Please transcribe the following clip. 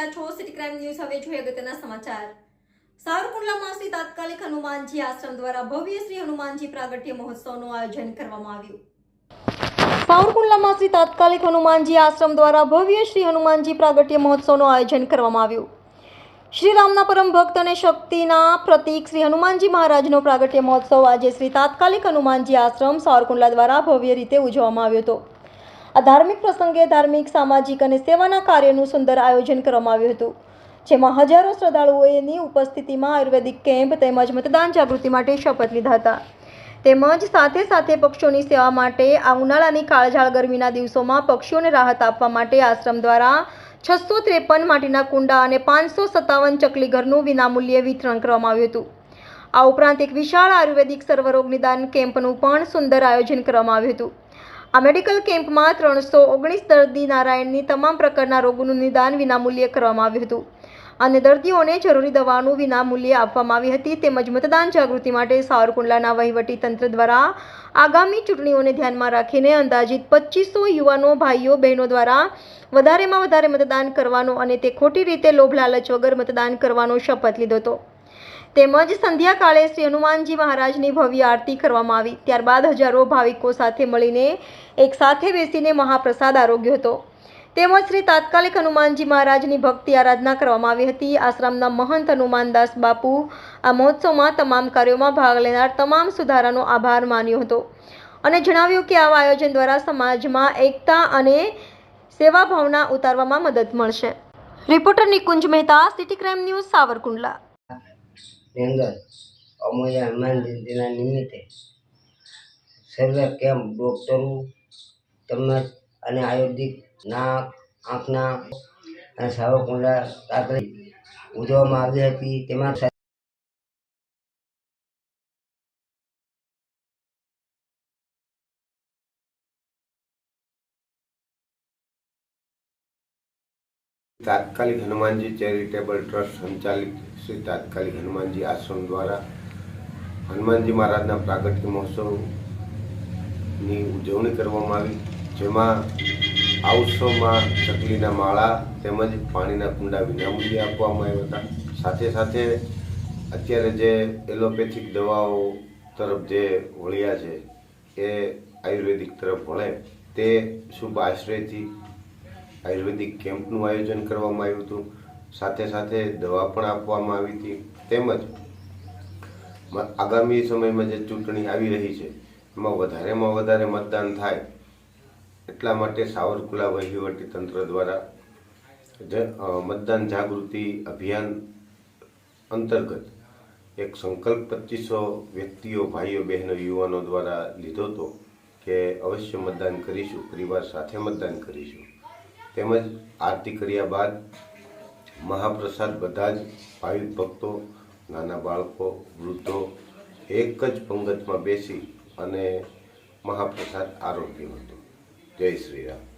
રહ્યા છો? City crime news હવે જોઈએ અગત્યના સમાચાર. સાવરકુંડલામાં શ્રી તાત્કાલિક હનુમાનજી આશ્રમ દ્વારા ભવ્ય શ્રી હનુમાનજી પ્રાગટ્ય મહોત્સવનું આયોજન કરવામાં આવ્યું. સાવરકુંડલામાં શ્રી તાત્કાલિક હનુમાનજી આશ્રમ દ્વારા ભવ્ય શ્રી હનુમાનજી પ્રાગટ્ય મહોત્સવનું આયોજન કરવામાં આવ્યું. શ્રી રામના પરમ ભક્ત અને શક્તિના પ્રતીક શ્રી હનુમાનજી મહારાજનો પ્રાગટ્ય મહોત્સવ આજે શ્રી તાત્કાલિક હનુમાનજી આશ્રમ સાવરકુંડલા દ્વારા ભવ્ય રીતે ઉજવવામાં આવ્યો હતો. આ ધાર્મિક પ્રસંગે ધાર્મિક, સામાજિક અને સેવાના કાર્યનું સુંદર આયોજન કરવામાં આવ્યું હતું. જેમાં હજારો શ્રદ્ધાળુઓની ઉપસ્થિતિમાં આયુર્વેદિક કેમ્પ તેમજ મતદાન જાગૃતિ માટે શપથ લીધા હતા. તેમજ સાથે સાથે પક્ષીઓની સેવા માટે આ ઉનાળાની કાળઝાળ ગરમીના દિવસોમાં પક્ષીઓને રાહત આપવા માટે આશ્રમ દ્વારા છસો ત્રેપન માટીના કુંડા અને પાંચસો સત્તાવન ચકલી ઘરનું વિનામૂલ્યે વિતરણ કરવામાં આવ્યું હતું. આ ઉપરાંત એક વિશાળ આયુર્વેદિક સર્વરોગ નિદાન કેમ્પનું પણ સુંદર આયોજન કરવામાં આવ્યું હતું. આ મેડિકલ કેમ્પમાં ત્રણસો ઓગણીસ દર્દી નારાયણની તમામ પ્રકારના રોગોનું નિદાન વિનામૂલ્યે કરવામાં આવ્યું હતું. અને દર્દીઓને જરૂરી દવાનું વિનામૂલ્યે આપવામાં આવી હતી. તેમજ મતદાન જાગૃતિ માટે સાવરકુંડલાના વહીવટી તંત્ર દ્વારા આગામી ચૂંટણીઓને ધ્યાનમાં રાખીને અંદાજિત પચીસો યુવાનો, ભાઈઓ, બહેનો દ્વારા વધારેમાં વધારે મતદાન કરવાનો અને તે ખોટી રીતે લોભ લાલચ વગર મતદાન કરવાનો શપથ લીધો હતો. તેમજ સંધ્યાકાળે શ્રી હનુમાનજી મહારાજની ભવ્ય આરતી કરવામાં આવી. ત્યારબાદ હજારો ભાવિકો સાથે મળીને એક સાથે બેસીને મહાપ્રસાદ આરોગ્યો હતો. તેમજ શ્રી તાત્કાલિક હનુમાનજી મહારાજની ભક્તિ આરાધના કરવામાં આવી હતી. આશ્રમના મહંત હનુમાનદાસ બાપુ આ મહોત્સવમાં તમામ કાર્યોમાં ભાગ લેનાર તમામ સુધારાનો આભાર માન્યો હતો. અને જણાવ્યું કે આવા આયોજન દ્વારા સમાજમાં એકતા અને સેવા ભાવના ઉતારવામાં મદદ મળશે. Reporter Nikunj Mehta, city crime news, Savarkundla. ની અંદર અમૂલ્ય હનુમાન જયંતિના નિમિત્તે. સર્વે કેમ્પ ડૉક્ટરો તેમજ અને આયુર્વેદિક નાક, આંખના અને સાવરકુંડલા તાકડી ઉજવવામાં આવી હતી. તેમાં તાત્કાલિક હનુમાનજી ચેરિટેબલ ટ્રસ્ટ સંચાલિત શ્રી તાત્કાલિક હનુમાનજી આશ્રમ દ્વારા હનુમાનજી મહારાજના પ્રાગટ્ય મહોત્સવની ઉજવણી કરવામાં આવી, જેમાં આ ઉત્સવમાં ચકલીના માળા તેમજ પાણીના કુંડા વિનામૂલ્યે આપવામાં આવ્યા હતા. સાથે સાથે અત્યારે જે એલોપેથિક દવાઓ તરફ જે વળ્યા છે, એ આયુર્વેદિક તરફ વળે, તે શુભ આશ્રયથી આયુર્વેદિક કેમ્પનું આયોજન કરવામાં આવ્યું હતું. સાથે સાથે દવા પણ આપવામાં આવી હતી. તેમજ આગામી સમયમાં જે ચૂંટણી આવી રહી છે, એમાં વધારેમાં વધારે મતદાન થાય એટલા માટે સાવરકુલા વહીવટી તંત્ર દ્વારા મતદાન જાગૃતિ અભિયાન અંતર્ગત એક સંકલ્પ પચીસો વ્યક્તિઓ, ભાઈઓ, બહેનો, યુવાનો દ્વારા લીધો હતો કે અવશ્ય મતદાન કરીશું, પરિવાર સાથે મતદાન કરીશું. તેમજ આરતી કર્યા બાદ મહાપ્રસાદ બધા જ ભાવિક ભક્તો, નાના બાળકો, વૃદ્ધો એક જ પંગતમાં બેસી અને મહાપ્રસાદ આરોગ્ય હતો. જય શ્રી રામ.